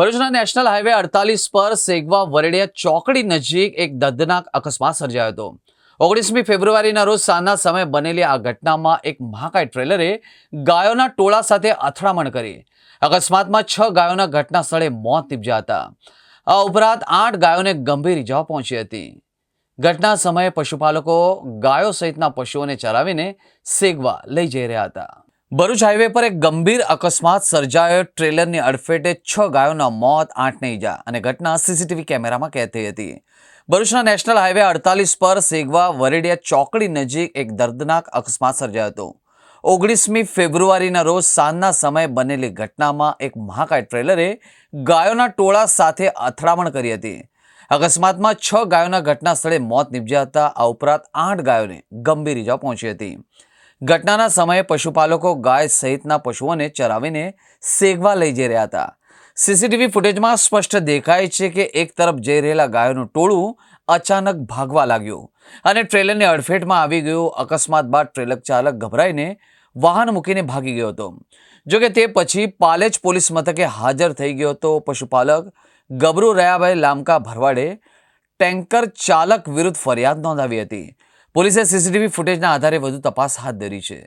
ભરૂચના national highway અડતાલીસ પર સેગવા વરેડિયા ચોકડી નજીક એક દર્દનાક અકસ્માત સર્જાયો હતો. ઓગણીસમી ફેબ્રુઆરીના રોજ સાંજના સમયે બનેલી આ ઘટનામાં એક મહાકાય ટ્રેલરે ગાયોના ટોળા સાથે અથડામણ કરી. અકસ્માતમાં છ ગાયોના ઘટના સ્થળે મોત નીપજ્યા હતા. આ ઉપરાંત આઠ ગાયોને ગંભીર ઇજાઓ પહોંચી હતી. ઘટના સમયે પશુપાલકો ગાયો સહિતના પશુઓને ચરાવીને સેગવા લઈ જઈ રહ્યા હતા. ભરૂચ હાઈવે પર એક ગંભીર અકસ્માત સર્જાયો. ટ્રેલરની અડફેટે છ ગાયોના મોત, આઠને ઈજા અને ઘટના સીસીટીવી કેમેરામાં કેદ થઈ હતી. ભરૂચના નેશનલ હાઈવે અડતાલીસ પર સેગવા વરેડિયા ચોકડી નજીક એક દર્દનાક અકસ્માત સર્જાયો હતો. ઓગણીસમી ફેબ્રુઆરીના રોજ સાંજના સમયે બનેલી ઘટનામાં એક મહાકાય ટ્રેલરે ગાયોના ટોળા સાથે અથડામણ કરી હતી. અકસ્માતમાં છ ગાયોના ઘટના સ્થળે મોત નીપજ્યા હતા. આ ઉપરાંત આઠ ગાયોને ગંભીર ઈજા પહોંચી હતી. ઘટનાના સમયે પશુપાલકો ગાય સહિતના પશુઓને ચરાવીને સેગવા લઈ જઈ રહ્યા હતા. સીસીટીવી ફૂટેજમાં સ્પષ્ટ દેખાય છે કે એક તરફ જઈ રહેલા ગાયોનું ટોળું અચાનક ભાગવા લાગ્યું અને ટ્રેલરની અડફેટમાં આવી ગયું. અકસ્માત બાદ ટ્રેલર ચાલક ગભરાઈને વાહન મૂકીને ભાગી ગયો હતો. જોકે તે પછી પાલેજ પોલીસ મથકે હાજર થઈ ગયો હતો. પશુપાલક ગબરુ રયાભાઈ લામકા ભરવાડે ટેન્કર ચાલક વિરુદ્ધ ફરિયાદ નોંધાવી હતી. પોલીસે સીસીટીવી ફૂટેજના આધારે વધુ તપાસ હાથ ધરી છે.